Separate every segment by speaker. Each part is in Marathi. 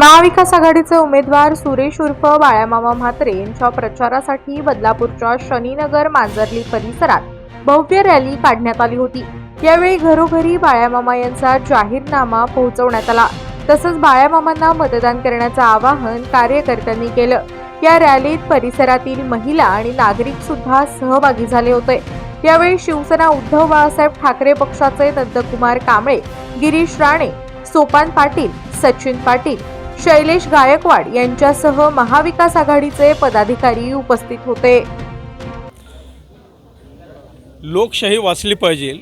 Speaker 1: महाविकास आघाडीचे उमेदवार सुरेश उर्फ बाळामामा म्हात्रे यांच्या प्रचारासाठी बदलापूरच्या शनीनगर मांजर्ली परिसरात भव्य रॅली काढण्यात आली होती. यावेळी घरोघरी बाळामामा यांचा जाहीरनामा पोहोचवण्यात आला. तसंच बाळामामांना मतदान करण्याचं आवाहन कार्यकर्त्यांनी केलं. या रॅलीत परिसरातील महिला आणि नागरिक सुद्धा सहभागी झाले होते. यावेळी शिवसेना उद्धव बाळासाहेब ठाकरे पक्षाचे नंदकुमार कांबळे गिरीश राणे सोपान पाटील सचिन पाटील शैलेश गायकवाड यांच्यासह महाविकास आघाडीचे पदाधिकारी उपस्थित होते.
Speaker 2: लोकशाही वाचली पाहिजे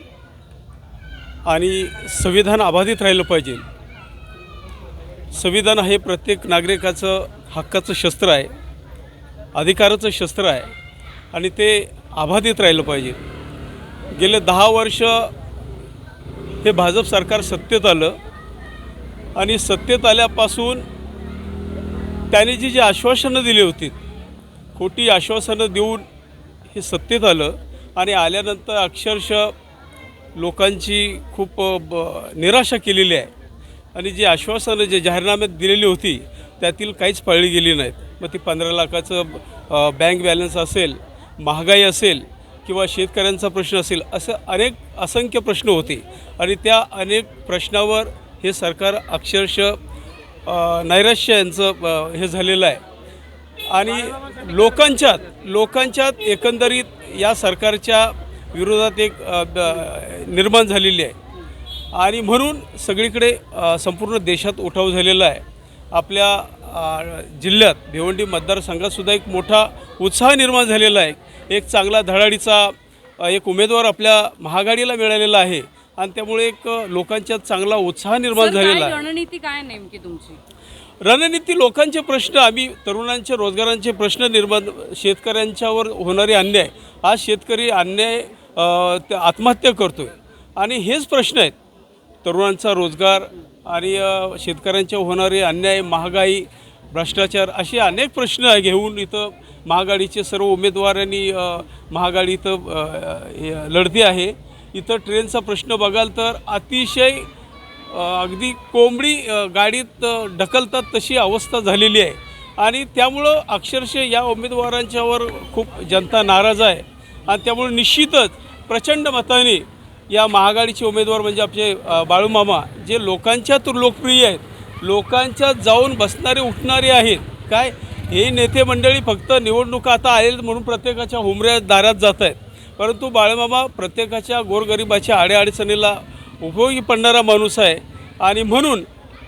Speaker 2: आणि संविधान अबाधित राहिलं पाहिजे. संविधान हे प्रत्येक नागरिकाचं हक्काचं शस्त्र आहे अधिकाराचं शस्त्र आहे आणि ते अबाधित राहिलं पाहिजे. गेले दहा वर्ष हे भाजप सरकार सत्तेत आलं आणि सत्तेत आल्यापासून त्याने जी जी आश्वासनं दिली होती खोटी आश्वासनं देऊन हे सत्तेत आलं आणि आल्यानंतर अक्षरशः लोकांची खूप ब निराशा केलेली आहे. आणि जी आश्वासनं जे जाहीरनाम्यात दिलेली होती त्यातील काहीच पाळली गेली नाहीत. मग ती पंधरा लाखाचं बँक बॅलन्स असेल महागाई असेल किंवा शेतकऱ्यांचा प्रश्न असेल असं अनेक असंख्य प्रश्न होते. आणि त्या अनेक प्रश्नावर हे सरकार अक्षरशः नैराश्य यांचं हे झालेलं आहे. आणि लोकांच्यात लोकांच्यात एकंदरीत या सरकारच्या विरोधात एक निर्माण झालेली आहे. आणि म्हणून सगळीकडे संपूर्ण देशात उठाव झालेला आहे. आपल्या जिल्ह्यात भिवंडी मतदारसंघातसुद्धा एक मोठा उत्साह निर्माण झालेला आहे. एक चांगला धडाडीचा एक उमेदवार आपल्या महागाडीला मिळालेला आहे. आणि त्यामुळे एक अ, लोकांच्यात चांगला उत्साह निर्माण झालेला आहे.
Speaker 3: रणनीती काय नेमकी तुमची?
Speaker 2: रणनीती लोकांचे प्रश्न आम्ही तरुणांचे रोजगारांचे प्रश्न निर्माण शेतकऱ्यांच्यावर होणारे अन्याय आज शेतकरी अन्याय आत्महत्या करतो आहे आणि हेच प्रश्न आहेत. तरुणांचा रोजगार आणि शेतकऱ्यांच्या होणारे अन्याय महागाई भ्रष्टाचार असे अनेक प्रश्न घेऊन इथं महागाडीचे सर्व उमेदवारांनी महागाडी इथं लढती आहे. इथं ट्रेनचा प्रश्न बघाल तर अतिशय अगदी कोंबडी गाडीत ढकलतात तशी अवस्था झालेली आहे. आणि त्यामुळं अक्षरशः या उमेदवारांच्यावर खूप जनता नाराज आहे. आणि त्यामुळे निश्चितच प्रचंड मताने या महागाडीचे उमेदवार म्हणजे आपले बाळूमामा जे लोकांच्यात लोकप्रिय आहेत लोकांच्या जाऊन बसणारे उठणारे आहेत. काय? हे नेते मंडळी फक्त निवडणुका आता आहेत म्हणून प्रत्येकाच्या हुमऱ्या दारात जात आहेत. परंतु बाळूमामा प्रत्येकाच्या गोरगरिबाच्या आड्याअडचणीला उपयोगी पडणारा माणूस आहे. आणि म्हणून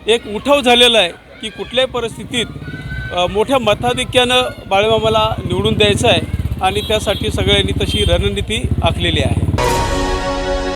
Speaker 2: एक उठाव झालेला आहे की कुठल्याही परिस्थितीत मोठ्या मताधिक्यानं बाळूमामाला निवडून द्यायचं आहे. आणि त्यासाठी सगळ्यांनी तशी रणनीती आखलेली आहे.